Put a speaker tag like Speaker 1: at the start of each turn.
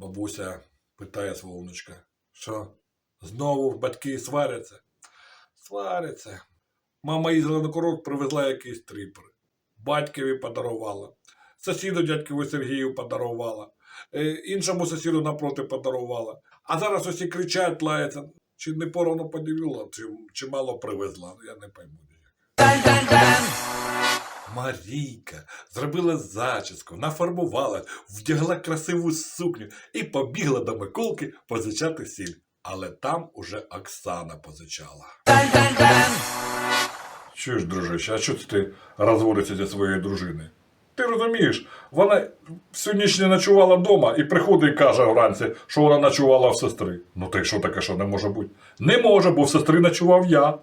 Speaker 1: бабуся питає свого внучка, що знову батьки сваряться? Сваряться. Мама їздила на курорт, привезла якийсь трипер. Батькові подарувала. Сусіду дядькові Сергію подарувала. Е, іншому сусіду напроти подарувала. А зараз усі кричать, лаяться. Чи не поровну подивила, чи, чи мало привезла, я не пойму. Марійка зробила зачіску, нафарбувала, вдягла красиву сукню і побігла до Миколки позичати сіль. Але там уже Оксана позичала. Чуєш, дружище, а чого це ти розводишся зі своєю дружиною? Ти розумієш, вона всю ніч не ночувала вдома і приходить і каже вранці, що вона ночувала в сестри. Ну ти що таке, що не може бути? Не може, бо в сестри ночував я.